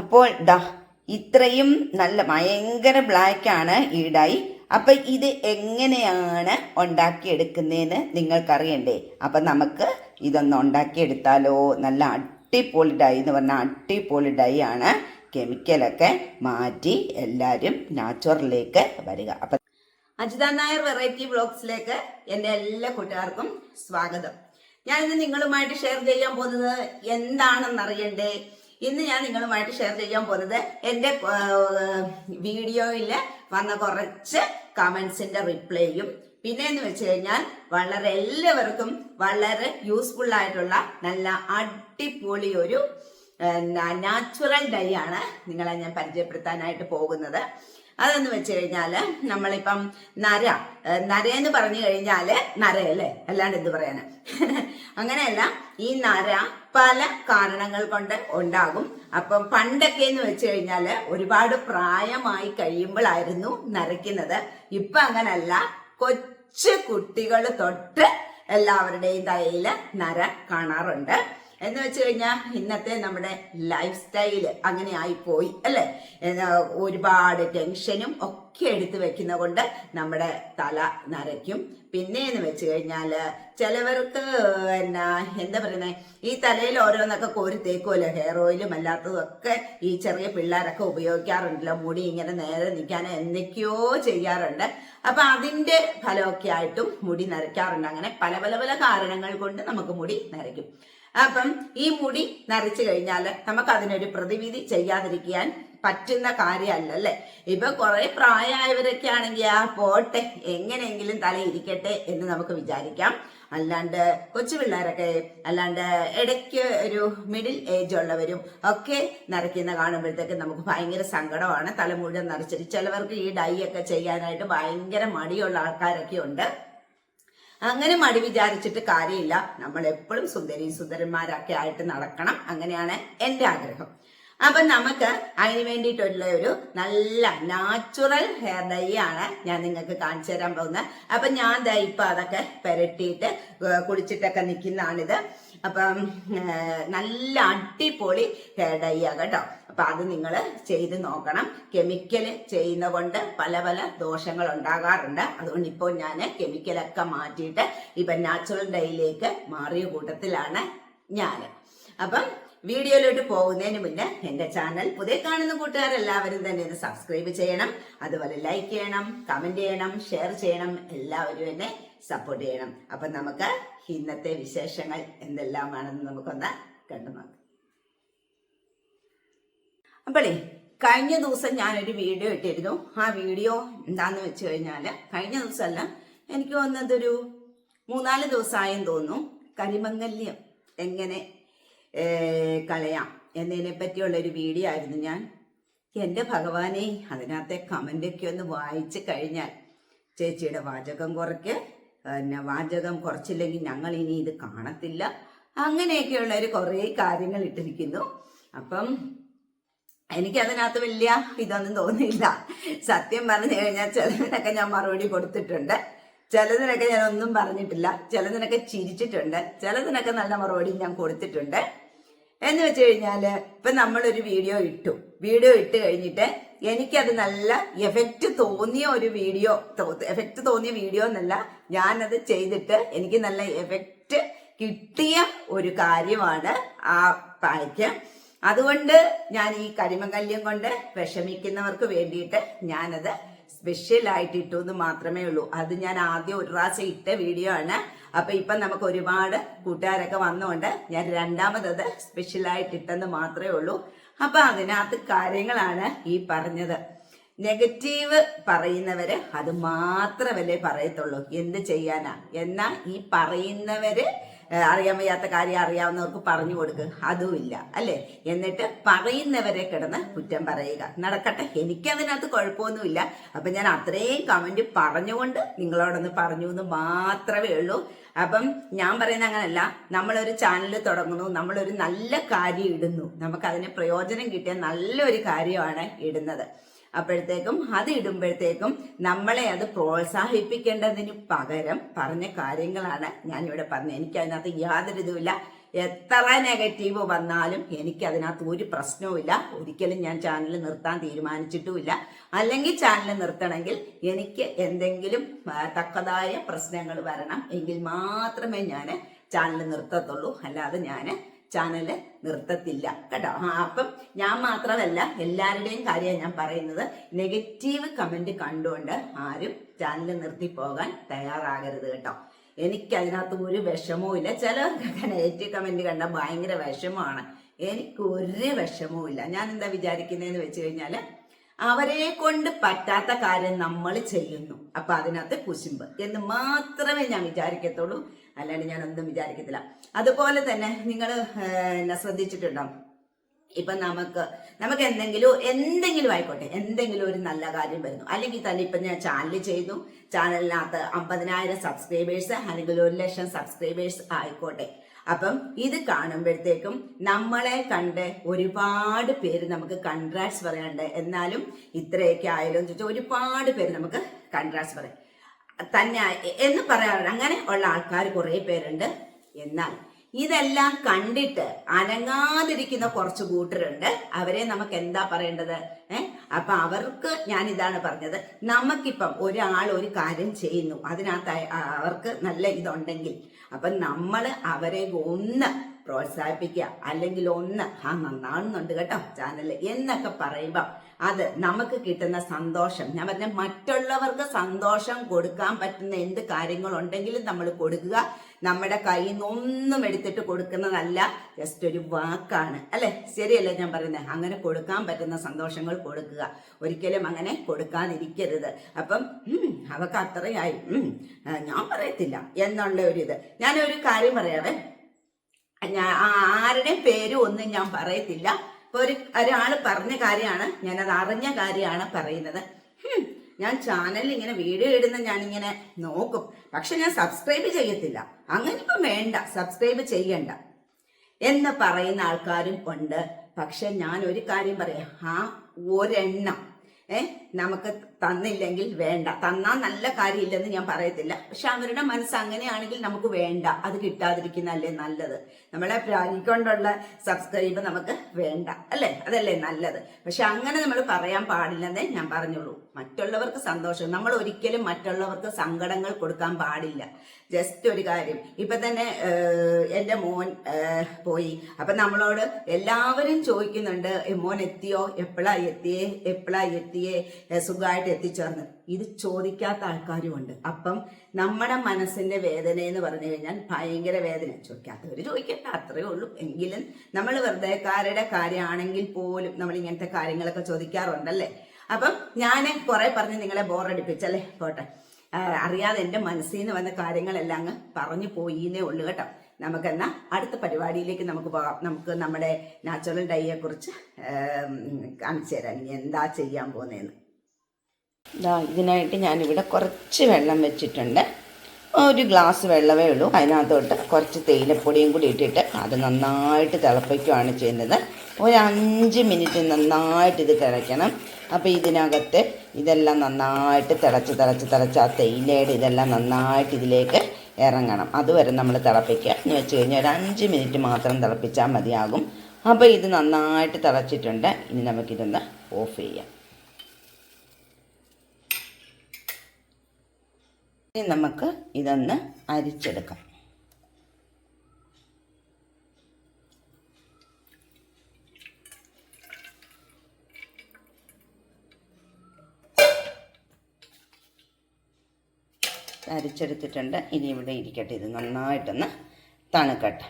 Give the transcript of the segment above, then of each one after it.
അപ്പോൾ ദാ ഇത്രയും നല്ല ഭയങ്കര ബ്ലാക്കാണ് ഈ ഡൈ. അപ്പൊ ഇത് എങ്ങനെയാണ് ഉണ്ടാക്കിയെടുക്കുന്നതെന്ന് നിങ്ങൾക്കറിയണ്ടേ? അപ്പൊ നമുക്ക് ഇതൊന്ന് ഉണ്ടാക്കിയെടുത്താലോ? നല്ല അടിപൊളി ഡൈ എന്ന് പറഞ്ഞാൽ അടിപൊളി ഡൈ ആണ്. കെമിക്കലൊക്കെ മാറ്റി എല്ലാവരും നാച്ചുറലിലേക്ക് വരിക. അപ്പൊ അജിത നായർ വെറൈറ്റി ബ്ലോഗ്സിലേക്ക് എന്റെ എല്ലാ കൂട്ടുകാർക്കും സ്വാഗതം. ഞാനിന്ന് നിങ്ങളുമായിട്ട് ഷെയർ ചെയ്യാൻ പോകുന്നത് എന്താണെന്ന് അറിയണ്ടേ ഇന്ന് ഞാൻ നിങ്ങളുമായിട്ട് ഷെയർ ചെയ്യാൻ പോകുന്നത് എന്റെ വീഡിയോയിൽ വന്ന കുറച്ച് കമൻസിന്റെ റിപ്ലൈയും പിന്നെ എന്ന് വെച്ച് കഴിഞ്ഞാൽ വളരെ എല്ലാവർക്കും വളരെ യൂസ്ഫുൾ ആയിട്ടുള്ള നല്ല അടിപൊളി ഒരു നാച്ചുറൽ ഡൈ ആണ് നിങ്ങളെ ഞാൻ പരിചയപ്പെടുത്താനായിട്ട് പോകുന്നത്. അതെന്ന് വെച്ച് കഴിഞ്ഞാൽ നമ്മളിപ്പം നര നര എന്ന് പറഞ്ഞു കഴിഞ്ഞാൽ നരയല്ലേ അല്ലാണ്ട് എന്ത് പറയാന്? അങ്ങനെയല്ല ഈ നര പല കാരണങ്ങൾ കൊണ്ട് ഉണ്ടാകും. അപ്പം പണ്ടൊക്കെ എന്ന് വെച്ച് കഴിഞ്ഞാൽ ഒരുപാട് പ്രായമായി കഴിയുമ്പോഴായിരുന്നു നരയ്ക്കുന്നത്. ഇപ്പൊ അങ്ങനല്ല. കൊച്ചു കുട്ടികൾ തൊട്ട് എല്ലാവരുടെയും തലയിൽ നര കാണാറുണ്ട്. എന്ന് വെച്ച് കഴിഞ്ഞാൽ ഇന്നത്തെ നമ്മുടെ ലൈഫ് സ്റ്റൈൽ അങ്ങനെ ആയിപ്പോയി അല്ലേ? ഒരുപാട് ടെൻഷനും ഒക്കെ എടുത്തു വെക്കുന്ന കൊണ്ട് നമ്മുടെ തല നരയ്ക്കും. പിന്നെ എന്ന് വെച്ച് കഴിഞ്ഞാൽ ചിലവർക്ക് എന്നാ എന്താ പറയുന്നത് ഈ തലയിൽ ഓരോന്നൊക്കെ കോരി തേക്കുമല്ലോ ഹെയർ ഓയിലും അല്ലാത്തതൊക്കെ ഈ ചെറിയ പിള്ളേരൊക്കെ ഉപയോഗിക്കാറുണ്ടല്ലോ മുടി ഇങ്ങനെ നേരെ നിൽക്കാൻ എന്തൊക്കെയോ ചെയ്യാറുണ്ട്. അപ്പൊ അതിന്റെ ഫലമൊക്കെ ആയിട്ടും മുടി നരയ്ക്കാറുണ്ട്. അങ്ങനെ പല പല പല കാരണങ്ങൾ കൊണ്ട് നമുക്ക് മുടി നരയ്ക്കും. അപ്പം ഈ മുടി നരച്ചു കഴിഞ്ഞാൽ നമുക്ക് അതിനൊരു പ്രതിവിധി ചെയ്യാതിരിക്കാൻ പറ്റുന്ന കാര്യമല്ല അല്ലേ ഇപ്പൊ കുറെ പ്രായമായവരൊക്കെ ആണെങ്കിൽ ആ പോട്ടെ എങ്ങനെയെങ്കിലും തല ഇരിക്കട്ടെ എന്ന് നമുക്ക് വിചാരിക്കാം. അല്ലാണ്ട് കൊച്ചു പിള്ളേരൊക്കെ അല്ലാണ്ട് ഇടയ്ക്ക് ഒരു മിഡിൽ ഏജ് ഉള്ളവരും ഒക്കെ നരയ്ക്കുന്ന കാണുമ്പോഴത്തേക്ക് നമുക്ക് ഭയങ്കര സങ്കടമാണ്. തല മുഴുവൻ നരച്ചിട്ട് ചിലവർക്ക് ഈ ഡൈ ഒക്കെ ചെയ്യാനായിട്ട് ഭയങ്കര മടിയുള്ള ആൾക്കാരൊക്കെ ഉണ്ട്. അങ്ങനെ മടി വിചാരിച്ചിട്ട് കാര്യമില്ല. നമ്മൾ എപ്പോഴും സുന്ദരി സുന്ദരന്മാരൊക്കെ ആയിട്ട് നടക്കണം. അങ്ങനെയാണ് എന്റെ ആഗ്രഹം. അപ്പൊ നമുക്ക് അതിന് വേണ്ടിയിട്ടുള്ള ഒരു നല്ല നാച്ചുറൽ ഹെയർ ഡൈ ആണ് ഞാൻ നിങ്ങൾക്ക് കാണിച്ചു തരാൻ പോകുന്നത്. അപ്പൊ ഞാൻ ദാ അതൊക്കെ പെരട്ടിയിട്ട് കുളിച്ചിട്ടൊക്കെ നിൽക്കുന്നതാണിത്. അപ്പം നല്ല അടിപൊളി ഹെയർ ഡൈ ആ കേട്ടോ. അപ്പൊ അത് നിങ്ങൾ ചെയ്ത് നോക്കണം. കെമിക്കൽ ചെയ്യുന്ന കൊണ്ട് പല പല ദോഷങ്ങൾ ഉണ്ടാകാറുണ്ട്. അതുകൊണ്ട് ഇപ്പോൾ ഞാൻ കെമിക്കലൊക്കെ മാറ്റിയിട്ട് ഇപ്പൊ നാച്ചുറൽ ഡൈയിലേക്ക് മാറിയ കൂട്ടത്തിലാണ് ഞാൻ. അപ്പം വീഡിയോയിലോട്ട് പോകുന്നതിന് മുന്നേ എന്റെ ചാനൽ പുതിയ കാണുന്ന കൂട്ടുകാരെല്ലാവരും തന്നെ ഇത് സബ്സ്ക്രൈബ് ചെയ്യണം. അതുപോലെ ലൈക്ക് ചെയ്യണം കമന്റ് ചെയ്യണം ഷെയർ ചെയ്യണം. എല്ലാവരും എന്നെ സപ്പോർട്ട് ചെയ്യണം. അപ്പൊ നമുക്ക് ഇന്നത്തെ വിശേഷങ്ങൾ എന്തെല്ലാമാണെന്ന് നമുക്കൊന്ന് കണ്ടു നോക്കാം. അപ്പോളേ കഴിഞ്ഞ ദിവസം ഞാനൊരു വീഡിയോ ഇട്ടിരുന്നു. ആ വീഡിയോ എന്താന്ന് വെച്ച് കഴിഞ്ഞാൽ കഴിഞ്ഞ ദിവസമല്ല എനിക്ക് വന്നതൊരു മൂന്നാൽ ദിവസമായെന്ന് തോന്നുന്നു. കരിമംഗല്യം എങ്ങനെ കളയാം. എന്നതിനെ പറ്റിയുള്ള ഒരു വീഡിയോ ആയിരുന്നു ഞാൻ. എന്റെ ഭഗവാനെ അതിനകത്തെ കമന്റൊക്കെ ഒന്ന് വായിച്ച് കഴിഞ്ഞാൽ ചേച്ചിയുടെ വാചകം കുറയ്ക്ക്. പിന്നെ വാചകം കുറച്ചില്ലെങ്കിൽ ഞങ്ങൾ ഇനി ഇത് കാണത്തില്ല. അങ്ങനെയൊക്കെയുള്ള ഒരു കുറേ കാര്യങ്ങൾ ഇട്ടിരിക്കുന്നു. അപ്പം എനിക്ക് അതിനകത്ത് വലിയ ഇതൊന്നും തോന്നിയില്ല. സത്യം പറഞ്ഞു കഴിഞ്ഞാൽ ചിലതിനൊക്കെ ഞാൻ മറുപടി കൊടുത്തിട്ടുണ്ട്. ചിലതിനൊക്കെ ഞാൻ ഒന്നും പറഞ്ഞിട്ടില്ല. ചിലതിനൊക്കെ ചിരിച്ചിട്ടുണ്ട്. ചിലതിനൊക്കെ നല്ല മറുപടി ഞാൻ കൊടുത്തിട്ടുണ്ട്. എന്ന് വെച്ച് കഴിഞ്ഞാൽ ഇപ്പൊ നമ്മളൊരു വീഡിയോ ഇട്ടു. വീഡിയോ ഇട്ട് കഴിഞ്ഞിട്ട് എനിക്കത് നല്ല എഫക്റ്റ് തോന്നിയ ഒരു വീഡിയോ എഫക്റ്റ് തോന്നിയ വീഡിയോ എന്നല്ല ഞാനത് ചെയ്തിട്ട് എനിക്ക് നല്ല എഫക്റ്റ് കിട്ടിയ ഒരു കാര്യമാണ് ആ പായ്ക്ക് അതുകൊണ്ട് ഞാൻ ഈ കരിമകല്യം കൊണ്ട് വിഷമിക്കുന്നവർക്ക് വേണ്ടിയിട്ട് ഞാനത് സ്പെഷ്യൽ ആയിട്ട് ഇട്ടു എന്ന് മാത്രമേ ഉള്ളൂ. അത് ഞാൻ ആദ്യം ഒരു പ്രാവശ്യം ഇട്ട വീഡിയോ ആണ്. അപ്പൊ ഇപ്പൊ നമുക്ക് ഒരുപാട് കൂട്ടുകാരൊക്കെ വന്നുകൊണ്ട് ഞാൻ രണ്ടാമതത് സ്പെഷ്യൽ ആയിട്ട് ഇട്ടെന്ന് മാത്രമേ ഉള്ളൂ. അപ്പൊ അതിനകത്ത് കാര്യങ്ങളാണ് ഈ പറഞ്ഞത്. നെഗറ്റീവ് പറയുന്നവര് അത് മാത്രമല്ലേ പറയത്തുള്ളൂ. എന്ത് ചെയ്യാനാ? എന്നാ ഈ പറയുന്നവര് അറിയാൻ വയ്യാത്ത കാര്യം അറിയാവുന്നവർക്ക് പറഞ്ഞു കൊടുക്കുക അതുമില്ല അല്ലേ? എന്നിട്ട് പറയുന്നവരെ കിടന്ന് കുറ്റം പറയുക. നടക്കട്ടെ എനിക്കതിനകത്ത് കുഴപ്പമൊന്നുമില്ല. അപ്പൊ ഞാൻ അത്രയും കമന്റ് പറഞ്ഞുകൊണ്ട് നിങ്ങളോടൊന്ന് പറഞ്ഞു എന്ന് മാത്രമേ ഉള്ളൂ. അപ്പം ഞാൻ പറയുന്ന അങ്ങനല്ല. നമ്മളൊരു ചാനൽ തുടങ്ങുന്നു. നമ്മളൊരു നല്ല കാര്യം ഇടുന്നു. നമുക്കതിന് പ്രയോജനം കിട്ടിയ നല്ലൊരു കാര്യമാണ് ഇടുന്നത്. അപ്പോഴത്തേക്കും അത് ഇടുമ്പോഴത്തേക്കും നമ്മളെ അത് പ്രോത്സാഹിപ്പിക്കേണ്ടതിന് പകരം പറഞ്ഞ കാര്യങ്ങളാണ് ഞാനിവിടെ പറഞ്ഞത്. എനിക്ക് അതിനകത്ത് യാതൊരു ഇതുമില്ല. എത്ര നെഗറ്റീവ് വന്നാലും എനിക്ക് അതിനകത്ത് ഒരു പ്രശ്നവുമില്ല. ഒരിക്കലും ഞാൻ ചാനൽ നിർത്താൻ തീരുമാനിച്ചിട്ടുമില്ല. അല്ലെങ്കിൽ ചാനൽ നിർത്തണമെങ്കിൽ എനിക്ക് എന്തെങ്കിലും തക്കതായ പ്രശ്നങ്ങൾ വരണം എങ്കിൽ മാത്രമേ ഞാൻ ചാനൽ നിർത്തത്തുള്ളൂ. അല്ലാതെ ഞാൻ ചാനൽ നിർത്തത്തില്ല. കേട്ടോ? അപ്പം ഞാൻ മാത്രമല്ല എല്ലാവരുടെയും കാര്യമാണ് ഞാൻ പറയുന്നത്. നെഗറ്റീവ് കമന്റ് കണ്ടുകൊണ്ട് ആരും ചാനൽ നിർത്തി പോകാൻ തയ്യാറാകരുത് കേട്ടോ. എനിക്ക് അതിനകത്ത് ഒരു വിഷമവും ഇല്ല. ചിലർക്കൊക്കെ നെഗറ്റീവ് കമന്റ് കണ്ടാൽ ഭയങ്കര വിഷമമാണ്. എനിക്ക് ഒരു വിഷമവും ഇല്ല. ഞാൻ എന്താ വിചാരിക്കുന്നതെന്ന് വെച്ച് കഴിഞ്ഞാൽ അവരെ കൊണ്ട് പറ്റാത്ത കാര്യം നമ്മൾ ചെയ്യുന്നു. അപ്പൊ അതിനകത്ത് കുശുമ്പ് എന്ന് മാത്രമേ ഞാൻ വിചാരിക്കത്തുള്ളൂ. അല്ലാണ്ട് ഞാൻ ഒന്നും വിചാരിക്കത്തില്ല. അതുപോലെ തന്നെ നിങ്ങൾ എന്നെ ശ്രദ്ധിച്ചിട്ടുണ്ടോ? ഇപ്പൊ നമുക്ക് നമുക്ക് എന്തെങ്കിലും എന്തെങ്കിലും ആയിക്കോട്ടെ എന്തെങ്കിലും ഒരു നല്ല കാര്യം വരുന്നു. അല്ലെങ്കിൽ തന്നെ ഇപ്പൊ ഞാൻ ചാനൽ ചെയ്തു. ചാനലിനകത്ത് അമ്പതിനായിരം സബ്സ്ക്രൈബേഴ്സ് അല്ലെങ്കിൽ ഒരു ലക്ഷം സബ്സ്ക്രൈബേഴ്സ് ആയിക്കോട്ടെ. അപ്പം ഇത് കാണുമ്പോഴത്തേക്കും നമ്മളെ കണ്ട് ഒരുപാട് പേര് നമുക്ക് കൺട്രാക്ട്സ് പറയാനുണ്ട്. എന്നാലും ഇത്രയൊക്കെ ആയാലും ചോദിച്ചാൽ ഒരുപാട് പേര് നമുക്ക് കൺട്രാക്ട്സ് പറയാം. തന്നെ എന്ന് പറയാറുണ്ട്. അങ്ങനെ ഉള്ള ആൾക്കാർ കുറേ പേരുണ്ട്. എന്നാൽ ഇതെല്ലാം കണ്ടിട്ട് അനങ്ങാതിരിക്കുന്ന കുറച്ച് കൂട്ടരുണ്ട്. അവരെ നമുക്ക് എന്താ പറയേണ്ടത്? ഏഹ് അപ്പൊ അവർക്ക് ഞാൻ ഇതാണ് പറഞ്ഞത്. നമുക്കിപ്പം ഒരാൾ ഒരു കാര്യം ചെയ്യുന്നു. അതിനകത്ത് അവർക്ക് നല്ല ഇതുണ്ടെങ്കിൽ അപ്പൊ നമ്മൾ അവരെ ഒന്ന് പ്രോത്സാഹിപ്പിക്കുക. അല്ലെങ്കിൽ ഒന്ന് ആ നന്നാണെന്നുണ്ട് കേട്ടോ ചാനൽ എന്നൊക്കെ പറയുമ്പോൾ അത് നമുക്ക് കിട്ടുന്ന സന്തോഷം. ഞാൻ പറഞ്ഞ മറ്റുള്ളവർക്ക് സന്തോഷം കൊടുക്കാൻ പറ്റുന്ന എന്ത് കാര്യങ്ങളുണ്ടെങ്കിലും നമ്മൾ കൊടുക്കുക. നമ്മുടെ കയ്യിൽ നിന്നൊന്നും എടുത്തിട്ട് കൊടുക്കുന്നതല്ല ജസ്റ്റ് ഒരു വാക്കാണ്. അല്ലെ? ശരിയല്ലേ ഞാൻ പറയുന്നത് അങ്ങനെ കൊടുക്കാൻ പറ്റുന്ന സന്തോഷങ്ങൾ കൊടുക്കുക. ഒരിക്കലും അങ്ങനെ കൊടുക്കാതിരിക്കരുത്. അപ്പം അവക്ക് അത്രയായി. ഞാൻ പറയത്തില്ല. എന്നുള്ള ഒരു ഇത്. ഞാനൊരു കാര്യം പറയാവേ. ഞാൻ ആരുടെയും പേരും ഒന്നും ഞാൻ പറയത്തില്ല. ഇപ്പൊ ഒരു ഒരാൾ പറഞ്ഞ കാര്യമാണ് ഞാനത് അറിഞ്ഞ കാര്യമാണ് പറയുന്നത്. ഞാൻ ചാനലിൽ ഇങ്ങനെ വീഡിയോ ഇടുന്ന ഞാൻ ഇങ്ങനെ നോക്കും. പക്ഷെ ഞാൻ സബ്സ്ക്രൈബ് ചെയ്യത്തില്ല. അങ്ങനെ ഇപ്പം വേണ്ട. സബ്സ്ക്രൈബ് ചെയ്യണ്ട. എന്ന് പറയുന്ന ആൾക്കാരും ഉണ്ട്. പക്ഷെ ഞാൻ ഒരു കാര്യം പറയാം. ആ ഒരെണ്ണം. ഏ? നമുക്ക് തന്നില്ലെങ്കിൽ വേണ്ട. തന്നാൽ നല്ല കാര്യമില്ലെന്ന് ഞാൻ പറയത്തില്ല. പക്ഷെ അവരുടെ മനസ്സ് അങ്ങനെയാണെങ്കിൽ നമുക്ക് വേണ്ട. അത് കിട്ടാതിരിക്കുന്നതല്ലേ നല്ലത്. നമ്മളെ പ്രാഗിക്കൊണ്ടുള്ള സബ്സ്ക്രൈബ് നമുക്ക് വേണ്ട. അല്ലേ? അതല്ലേ നല്ലത്. പക്ഷെ അങ്ങനെ നമ്മൾ പറയാൻ പാടില്ലെന്നേ ഞാൻ പറഞ്ഞുള്ളൂ. മറ്റുള്ളവർക്ക് സന്തോഷം. നമ്മൾ ഒരിക്കലും മറ്റുള്ളവർക്ക് സങ്കടങ്ങൾ കൊടുക്കാൻ പാടില്ല. ജസ്റ്റ് ഒരു കാര്യം. ഇപ്പൊ തന്നെ എന്റെ മോൻ പോയി. അപ്പൊ നമ്മളോട് എല്ലാവരും ചോദിക്കുന്നുണ്ട് മോൻ എത്തിയോ? എപ്പോഴാ എത്തിയേ? എപ്പോഴാ എത്തിയേ? സുഖമായിട്ട് എത്തിച്ചേർന്ന്. ഇത് ചോദിക്കാത്ത ആൾക്കാരും ഉണ്ട് അപ്പം നമ്മുടെ മനസ്സിന്റെ വേദന എന്ന് പറഞ്ഞു കഴിഞ്ഞാൽ ഭയങ്കര വേദന. ചോദിക്കാത്തവർ ചോദിക്കട്ടെ അത്രയേ ഉള്ളൂ. എങ്കിലും നമ്മൾ വെറുതെക്കാരുടെ കാര്യമാണെങ്കിൽ പോലും നമ്മൾ ഇങ്ങനത്തെ കാര്യങ്ങളൊക്കെ ചോദിക്കാറുണ്ടല്ലേ? അപ്പം ഞാൻ കുറെ പറഞ്ഞ് നിങ്ങളെ ബോറടിപ്പിച്ചല്ലേ? പോട്ടെ. അറിയാതെ എന്റെ മനസ്സിൽ നിന്ന് വന്ന കാര്യങ്ങളെല്ലാം അങ്ങ് പറഞ്ഞു പോയിന്നേ ഉള്ളൂ കേട്ടോ. നമുക്കെന്നാ അടുത്ത പരിപാടിയിലേക്ക് നമുക്ക് പോകാം. നമുക്ക് നമ്മുടെ നാച്ചുറൽ ഡൈയെ കുറിച്ച് കാണിച്ചു തരാം. ഇനി എന്താ ചെയ്യാൻ പോകുന്നതെന്ന് ദാ ഇതിനായിട്ട് ഞാനിവിടെ കുറച്ച് വെള്ളം വെച്ചിട്ടുണ്ട്. ഒരു ഗ്ലാസ് വെള്ളമേ ഉള്ളൂ. അതിനകത്തോട്ട് കുറച്ച് തേയിലപ്പൊടിയും കൂടി ഇട്ടിട്ട് അത് നന്നായിട്ട് തിളപ്പിക്കുകയാണ് ചെയ്യുന്നത്. ഒരു അഞ്ച് മിനിറ്റ് നന്നായിട്ട് ഇത് തിളയ്ക്കണം. അപ്പോൾ ഇതിനകത്ത് ഇതെല്ലാം നന്നായിട്ട് തിളച്ച് തിളച്ച് തിളച്ച് ആ തേയിലയുടെ ഇതെല്ലാം നന്നായിട്ട് ഇതിലേക്ക് ഇറങ്ങണം. അതുവരെ നമ്മൾ തിളപ്പിക്കുക. എന്ന് വെച്ച് കഴിഞ്ഞാൽ ഒരു അഞ്ച് മിനിറ്റ് മാത്രം തിളപ്പിച്ചാൽ മതിയാകും. അപ്പോൾ ഇത് നന്നായിട്ട് തിളച്ചിട്ടുണ്ട്. ഇനി നമുക്കിതൊന്ന് ഓഫ് ചെയ്യാം. ഇനി നമുക്ക് ഇതൊന്ന് അരിച്ചെടുക്കാം. അരിച്ചെടുത്തിട്ടുണ്ട്. ഇനി ഇവിടെ ഇരിക്കട്ടെ. ഇത് നന്നായിട്ടൊന്ന് തണുക്കട്ടെ.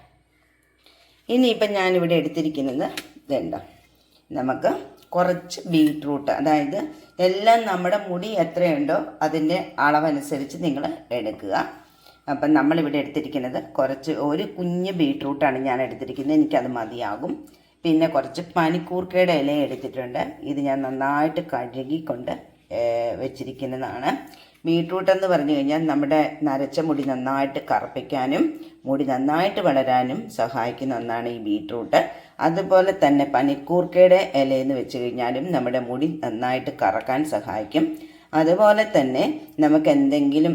ഇനിയിപ്പം ഞാനിവിടെ എടുത്തിരിക്കുന്നത് ഇതുണ്ടോ? നമുക്ക് കുറച്ച് ബീട്രൂട്ട് അതായത് എല്ലാം നമ്മുടെ മുടി എത്രയുണ്ടോ അതിന്റെ അളവനുസരിച്ച് നിങ്ങൾ എടുക്കുക. അപ്പം നമ്മളിവിടെ എടുത്തിരിക്കുന്നത് കുറച്ച് ഒരു കുഞ്ഞ് ബീട്രൂട്ടാണ് ഞാൻ എടുത്തിരിക്കുന്നത്. എനിക്കത് മതിയാകും. പിന്നെ കുറച്ച് പനിക്കൂർക്കയുടെ ഇല എടുത്തിട്ടുണ്ട്. ഇത് ഞാൻ നന്നായിട്ട് കഴുകിക്കൊണ്ട് വെച്ചിരിക്കുന്നതാണ്. ബീട്രൂട്ട് എന്ന് പറഞ്ഞു കഴിഞ്ഞാൽ നമ്മുടെ നരച്ച മുടി നന്നായിട്ട് കറുപ്പിക്കാനും മുടി നന്നായിട്ട് വളരാനും സഹായിക്കുന്ന ഒന്നാണ് ഈ ബീട്രൂട്ട് അതുപോലെ തന്നെ പനിക്കൂർക്കയുടെ ഇലയെന്ന് വെച്ച് കഴിഞ്ഞാലും നമ്മുടെ മുടി നന്നായിട്ട് കറക്കാൻ സഹായിക്കും. അതുപോലെ തന്നെ നമുക്ക് എന്തെങ്കിലും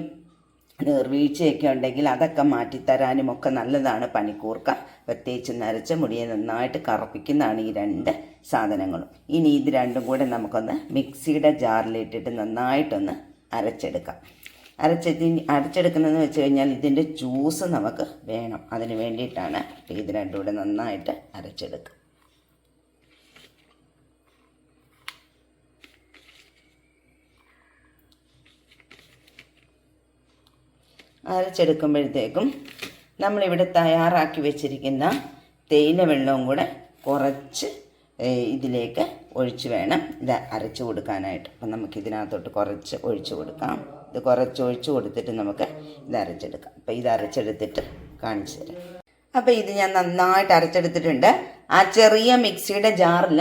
നീർവീഴ്ചയൊക്കെ ഉണ്ടെങ്കിൽ അതൊക്കെ മാറ്റിത്തരാനും ഒക്കെ നല്ലതാണ് പനിക്കൂർക്ക. പ്രത്യേകിച്ച് നരച്ച മുടിയെ നന്നായിട്ട് കറുപ്പിക്കുന്നതാണ് ഈ രണ്ട് സാധനങ്ങളും. ഇനി ഇത് രണ്ടും കൂടെ നമുക്കൊന്ന് മിക്സിയുടെ ജാറിലിട്ടിട്ട് നന്നായിട്ടൊന്ന് അരച്ചെടുക്കാം. അരച്ചെത്തി അരച്ചെടുക്കുന്നതെന്ന് വെച്ച് കഴിഞ്ഞാൽ ഇതിന്റെ ജ്യൂസ് നമുക്ക് വേണം. അതിന് വേണ്ടിയിട്ടാണ് ഇത് രണ്ടും കൂടെ നന്നായിട്ട് അരച്ചെടുക്കുക. അരച്ചെടുക്കുമ്പോഴത്തേക്കും നമ്മളിവിടെ തയ്യാറാക്കി വെച്ചിരിക്കുന്ന തേയില വെള്ളവും കൂടെ കുറച്ച് ഇതിലേക്ക് ഒഴിച്ച് വേണം ഇത് അരച്ചു കൊടുക്കാനായിട്ട്. അപ്പം നമുക്ക് ഇതിനകത്തോട്ട് കുറച്ച് ഒഴിച്ച് കൊടുക്കാം. ഇത് കുറച്ച് ഒഴിച്ച് കൊടുത്തിട്ട് നമുക്ക് ഇത് അരച്ചെടുക്കാം. അപ്പം ഇത് അരച്ചെടുത്തിട്ട് കാണിച്ചു തരാം. അപ്പോൾ ഇത് ഞാൻ നന്നായിട്ട് അരച്ചെടുത്തിട്ടുണ്ട്. ആ ചെറിയ മിക്സിയുടെ ജാറിൽ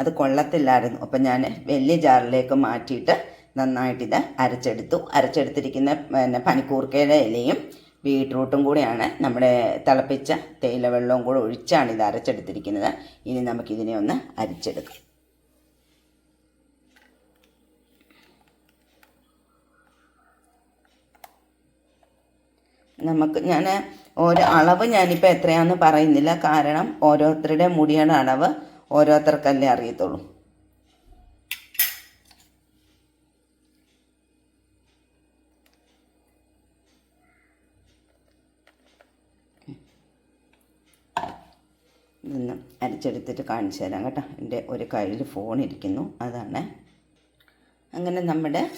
അത് കൊള്ളത്തില്ലായിരുന്നു. അപ്പം ഞാൻ വലിയ ജാറിലേക്ക് മാറ്റിയിട്ട് നന്നായിട്ട് ഇത് അരച്ചെടുത്തു. അരച്ചെടുത്തിരിക്കുന്ന പിന്നെ പനിക്കൂർക്കയുടെ ഇലയും ബീട്രൂട്ടും കൂടെയാണ് നമ്മുടെ തിളപ്പിച്ച തേയില വെള്ളവും കൂടെ ഒഴിച്ചാണ് ഇത് അരച്ചെടുത്തിരിക്കുന്നത്. ഇനി നമുക്കിതിനെ ഒന്ന് അരിച്ചെടുക്കാം. നമുക്ക് ഞാൻ ഒരു അളവ് ഞാനിപ്പോൾ എത്രയാണെന്ന് പറയുന്നില്ല. കാരണം ഓരോരുത്തരുടെ മുടിയുടെ അളവ് ഓരോരുത്തർക്കല്ലേ അറിയത്തുള്ളൂ. ഇതൊന്ന് അരിച്ചെടുത്തിട്ട് കാണിച്ചു തരാം കേട്ടോ. എന്റെ ഒരു കയ്യിൽ ഫോൺ ഇരിക്കുന്നു. അതാണ്. അങ്ങനെ നമ്മുടെ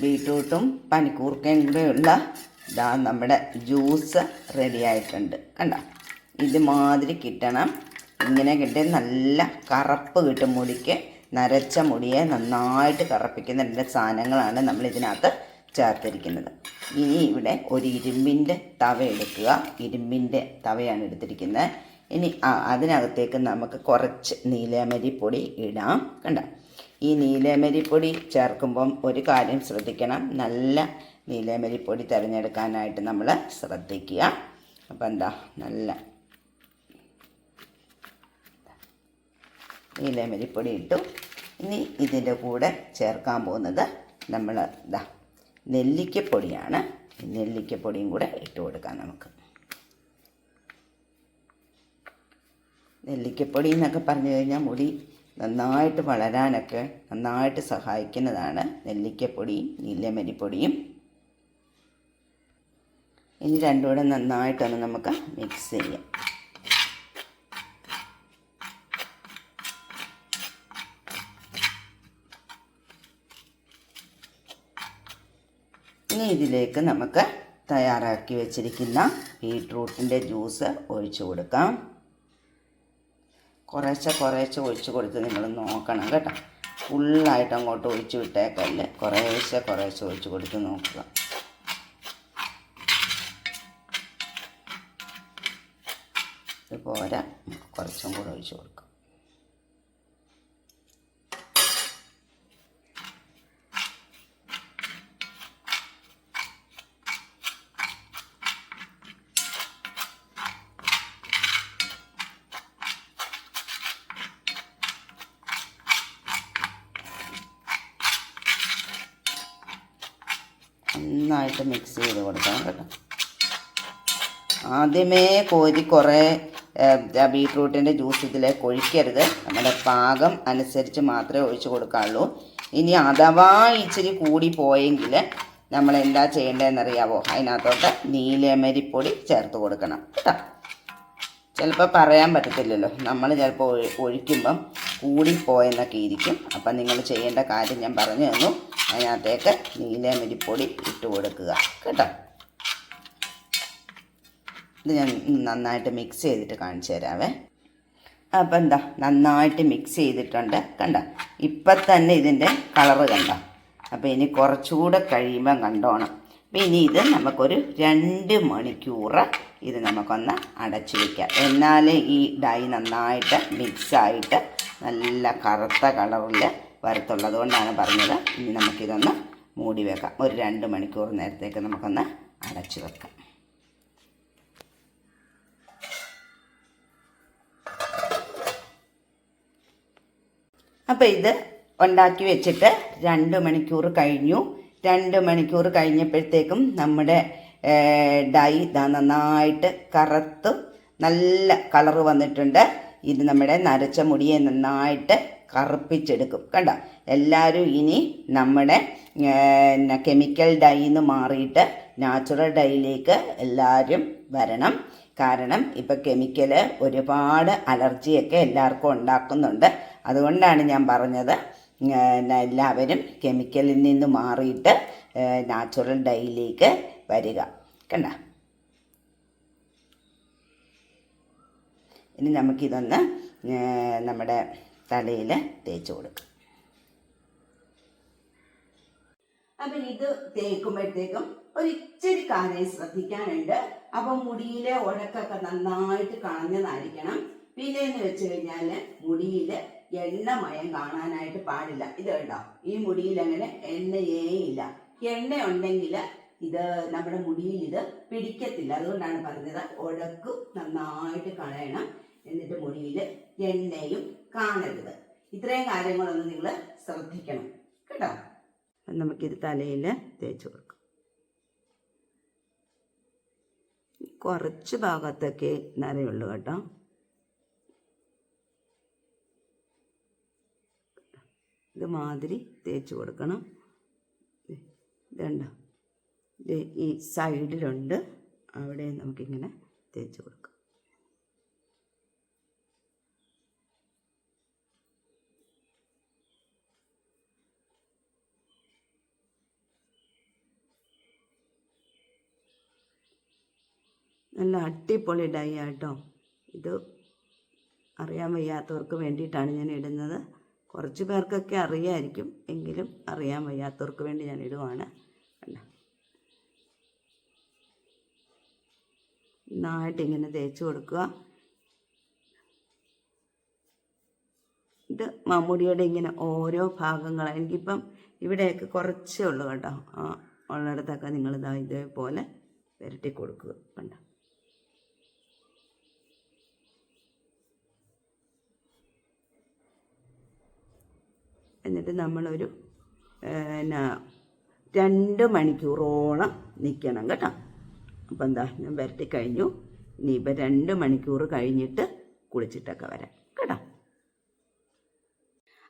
ബീട്രൂട്ടും പനിക്കൂർക്കയും കൂടെയുള്ള ഇതാ നമ്മുടെ ജ്യൂസ് റെഡി ആയിട്ടുണ്ട്. കണ്ടോ? ഇതുമാതിരി കിട്ടണം. ഇങ്ങനെ കിട്ടിയ നല്ല കറുപ്പ് കിട്ടും മുടിക്ക്. നരച്ച മുടിയെ നന്നായിട്ട് കറപ്പിക്കുന്ന രണ്ട് സാധനങ്ങളാണ് നമ്മൾ ഇതിനകത്ത് ചേർത്തിരിക്കുന്നത്. ഇനി ഇവിടെ ഒരു ഇരുമ്പിന്റെ തവ എടുക്കുക. ഇരുമ്പിന്റെ തവയാണ് എടുത്തിരിക്കുന്നത്. ഇനി അതിനകത്തേക്ക് നമുക്ക് കുറച്ച് നീലമരിപ്പൊടി ഇടാം. കണ്ടോ? ഈ നീലമരിപ്പൊടി ചേർക്കുമ്പം ഒരു കാര്യം ശ്രദ്ധിക്കണം. നല്ല നീലമരിപ്പൊടി തിരഞ്ഞെടുക്കാനായിട്ട് നമ്മൾ ശ്രദ്ധിക്കുക. അപ്പം എന്താ നല്ല നീലമരിപ്പൊടി ഇട്ടു. ഇനി ഇതിന്റെ കൂടെ ചേർക്കാൻ പോകുന്നത് നമ്മൾ ഇതാ നെല്ലിക്കപ്പൊടിയാണ്. നെല്ലിക്കപ്പൊടിയും കൂടെ ഇട്ട് കൊടുക്കാം നമുക്ക്. നെല്ലിക്കപ്പൊടി എന്നൊക്കെ പറഞ്ഞു കഴിഞ്ഞാൽ മുടി നന്നായിട്ട് വളരാനൊക്കെ നന്നായിട്ട് സഹായിക്കുന്നതാണ് നെല്ലിക്കപ്പൊടിയും നീലമരിപ്പൊടിയും ഇനി രണ്ടും കൂടെ നന്നായിട്ടൊന്ന് നമുക്ക് മിക്സ് ചെയ്യാം. ഇനി ഇതിലേക്ക് നമുക്ക് തയ്യാറാക്കി വെച്ചിരിക്കുന്ന ബീട്രൂട്ടിന്റെ ജ്യൂസ് ഒഴിച്ചു കൊടുക്കാം. കുറേശ്ശെ കുറേശ്ശെ ഒഴിച്ച് കൊടുത്ത് നിങ്ങൾ നോക്കണം കേട്ടോ. ഫുള്ളായിട്ട് അങ്ങോട്ട് ഒഴിച്ച് വിട്ടേക്കല്ലേ. കുറേശ്ശെ കുറേശ്ശെ ഒഴിച്ച് കൊടുത്ത് നോക്കുക. ഇത് പോരാ. കുറച്ചും കൂടെ ഒഴിച്ച് കൊടുക്കാം നന്നായിട്ട് മിക്സ് ചെയ്ത് കൊടുക്കണം കേട്ടോ ആദ്യമേ കോരി കുറേ ബീട്രൂട്ടിന്റെ ജ്യൂസ് ഇതിലേക്ക് ഒഴിക്കരുത്. നമ്മുടെ പാകം അനുസരിച്ച് മാത്രമേ ഒഴിച്ച് കൊടുക്കാറുള്ളൂ ഇനി അഥവാ ഇച്ചിരി കൂടി പോയെങ്കിൽ നമ്മൾ എന്താ ചെയ്യേണ്ടതെന്നറിയാവോ? അതിനകത്തോട്ട് നീലമരിപ്പൊടി ചേർത്ത് കൊടുക്കണം. കേട്ടോ ചിലപ്പോൾ പറയാൻ പറ്റത്തില്ലല്ലോ. നമ്മൾ ചിലപ്പോൾ ഒഴി- ഒഴിക്കുമ്പം കൂടിപ്പോയെന്നൊക്കെ ഇരിക്കും. അപ്പം നിങ്ങൾ ചെയ്യേണ്ട കാര്യം ഞാൻ പറഞ്ഞു തന്നു. അതിനകത്തേക്ക് നീലമരിപ്പൊടി ഇട്ട് കൊടുക്കുക. കേട്ടോ? ഇത് ഞാൻ നന്നായിട്ട് മിക്സ് ചെയ്തിട്ട് കാണിച്ചു തരാവേ. അപ്പം എന്താ നന്നായിട്ട് മിക്സ് ചെയ്തിട്ടുണ്ട്. കണ്ട? ഇപ്പം തന്നെ ഇതിന്റെ കളറ് കണ്ട? അപ്പോൾ ഇനി കുറച്ചുകൂടെ കഴിയുമ്പം കണ്ടോണം. അപ്പം ഇനി ഇത് നമുക്കൊരു രണ്ട് മണിക്കൂർ ഇത് നമുക്കൊന്ന് അടച്ചു വയ്ക്കാം എന്നാലേ ഈ ഡൈ നന്നായിട്ട് മിക്സായിട്ട് നല്ല കറുത്ത കളറിൽ വരത്തുള്ളത് കൊണ്ടാണ് പറഞ്ഞത് ഇനി നമുക്കിതൊന്ന് മൂടി വെക്കാം. ഒരു രണ്ട് മണിക്കൂർ നേരത്തേക്ക് നമുക്കൊന്ന് അടച്ചു വെക്കാം. അപ്പോൾ ഇത് ഉണ്ടാക്കി വെച്ചിട്ട് രണ്ട് മണിക്കൂർ കഴിഞ്ഞു. രണ്ട് മണിക്കൂർ കഴിഞ്ഞപ്പോഴത്തേക്കും നമ്മുടെ ഡൈ ഇതാ നന്നായിട്ട് കറുത്ത് നല്ല കളറ് വന്നിട്ടുണ്ട്. ഇത് നമ്മുടെ നരച്ച മുടിയെ നന്നായിട്ട് കറുപ്പിച്ചെടുക്കും. കണ്ട? എല്ലാവരും ഇനി നമ്മുടെ കെമിക്കൽ ഡൈന്ന് മാറിയിട്ട് നാച്ചുറൽ ഡൈയിലേക്ക് എല്ലാവരും വരണം. കാരണം ഇപ്പം കെമിക്കൽ ഒരുപാട് അലർജിയൊക്കെ എല്ലാവർക്കും ഉണ്ടാക്കുന്നുണ്ട്. അതുകൊണ്ടാണ് ഞാൻ പറഞ്ഞത്. എല്ലാവരും കെമിക്കലിൽ നിന്ന് മാറിയിട്ട് നാച്ചുറൽ ഡൈയിലേക്ക് വരിക. കണ്ട? ഇനി നമുക്കിതൊന്ന് നമ്മുടെ തലയിൽ തേച്ച് കൊടുക്കാം. അപ്പം ഇത് തേക്കുമ്പോഴത്തേക്കും ഒരു ഇച്ചിരി കാര്യം ശ്രദ്ധിക്കാനുണ്ട്. അപ്പം മുടിയിലെ ഉഴക്കൊക്കെ നന്നായിട്ട് കളഞ്ഞതായിരിക്കണം. പിന്നെ എന്ന് വെച്ച് കഴിഞ്ഞാൽ മുടിയിൽ എണ്ണമയം കാണാനായിട്ട് പാടില്ല. ഇത് കണ്ടോ? ഈ മുടിയിൽ അങ്ങനെ എണ്ണയേ ഇല്ല. എണ്ണ ഉണ്ടെങ്കിൽ ഇത് നമ്മുടെ മുടിയിൽ ഇത് പിടിക്കത്തില്ല. അതുകൊണ്ടാണ് പറഞ്ഞത് ഉടക്കും നന്നായിട്ട് കളയണം. എന്നിട്ട് മുടിയിൽ എണ്ണയും കാണരുത്. ഇത്രയും കാര്യങ്ങളൊന്നും നിങ്ങൾ ശ്രദ്ധിക്കണം. കേട്ടോ? നമുക്കിത് തലയിൽ തേച്ച് കൊടുക്കാം. കുറച്ച് ഭാഗത്തൊക്കെ നരയുള്ളൂ കേട്ടോ. ഇത് മാതിരി തേച്ച് കൊടുക്കണം. ഇതുണ്ടോ? ഇത് ഈ സൈഡിലുണ്ട്. അവിടെ നമുക്കിങ്ങനെ തേച്ച് കൊടുക്കാം. നല്ല അടിപൊളി ഡൈ ആട്ടോ. ഇത് അറിയാൻ വയ്യാത്തവർക്ക് വേണ്ടിയിട്ടാണ് ഞാൻ ഇടുന്നത്. കുറച്ച് പേർക്കൊക്കെ അറിയായിരിക്കും എങ്കിലും അറിയാൻ വയ്യാത്തവർക്ക് വേണ്ടി ഞാൻ ഇടുവാണ് നന്നായിട്ട് ഇങ്ങനെ തേച്ച് കൊടുക്കുക. ഇത് മമ്മൂടിയുടെ ഇങ്ങനെ ഓരോ ഭാഗങ്ങൾ എനിക്കിപ്പം ഇവിടെയൊക്കെ കുറച്ചേ ഉള്ളൂ കേട്ടോ. ആ ഉള്ളിടത്തൊക്കെ നിങ്ങളിതാ ഇതേപോലെ പുരട്ടി കൊടുക്കുക കണ്ടോ എന്നിട്ട് നമ്മളൊരു എന്നാ രണ്ട് മണിക്കൂറോളം നിൽക്കണം കേട്ടോ. അപ്പം എന്താ ഞാൻ വരട്ടി കഴിഞ്ഞു ഇനിയിപ്പോൾ രണ്ട് മണിക്കൂർ കഴിഞ്ഞിട്ട് കുളിച്ചിട്ടൊക്കെ വരാം.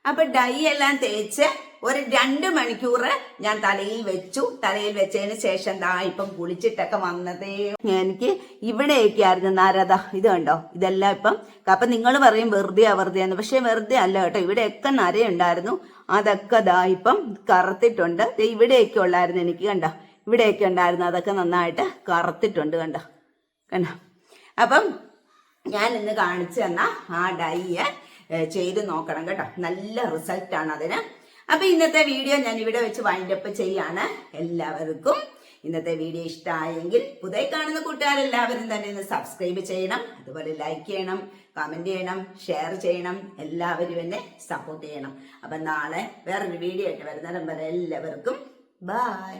അപ്പൊ ഡൈ എല്ലാം തേച്ച് ഒരു രണ്ട് മണിക്കൂർ ഞാൻ തലയിൽ വെച്ചു. തലയിൽ വെച്ചതിന് ശേഷം ദാ ഇപ്പം കുളിച്ചിട്ടൊക്കെ വന്നതേ എനിക്ക് ഇവിടെയൊക്കെ ആയിരുന്നു നാരദ. ഇത് കണ്ടോ? ഇതെല്ലാം ഇപ്പം അപ്പൊ നിങ്ങൾ പറയും വെറുതെ വെറുതെ എന്ന്. പക്ഷെ വെറുതെ അല്ല കേട്ടോ. ഇവിടെയൊക്കെ നരയുണ്ടായിരുന്നു. അതൊക്കെ ദാ ഇപ്പം കറുത്തിട്ടുണ്ട്. ഇവിടെയൊക്കെ ഉള്ളായിരുന്നു എനിക്ക് കണ്ടോ? ഇവിടെയൊക്കെ ഉണ്ടായിരുന്നു. അതൊക്കെ നന്നായിട്ട് കറുത്തിട്ടുണ്ട് കണ്ടോ? കണ്ടോ? അപ്പം ഞാൻ ഇന്ന് കാണിച്ചു തന്ന ആ ഡൈയെ ചെയ്ത് നോക്കണം കേട്ടോ. നല്ല റിസൾട്ടാണ് അതിന്. അപ്പൊ ഇന്നത്തെ വീഡിയോ ഞാൻ ഇവിടെ വെച്ച് വൈൻഡ് അപ്പ് ചെയ്യാണ്. എല്ലാവർക്കും ഇന്നത്തെ വീഡിയോ ഇഷ്ടമായെങ്കിൽ പുതിയ കാണുന്ന കൂട്ടുകാരെല്ലാവരും തന്നെ ഒന്ന് സബ്സ്ക്രൈബ് ചെയ്യണം. അതുപോലെ ലൈക്ക് ചെയ്യണം കമന്റ് ചെയ്യണം ഷെയർ ചെയ്യണം. എല്ലാവരും എന്നെ സപ്പോർട്ട് ചെയ്യണം. അപ്പൊ നാളെ വേറൊരു വീഡിയോ ആയിട്ട് വരുന്നിടം വരെ എല്ലാവർക്കും ബൈ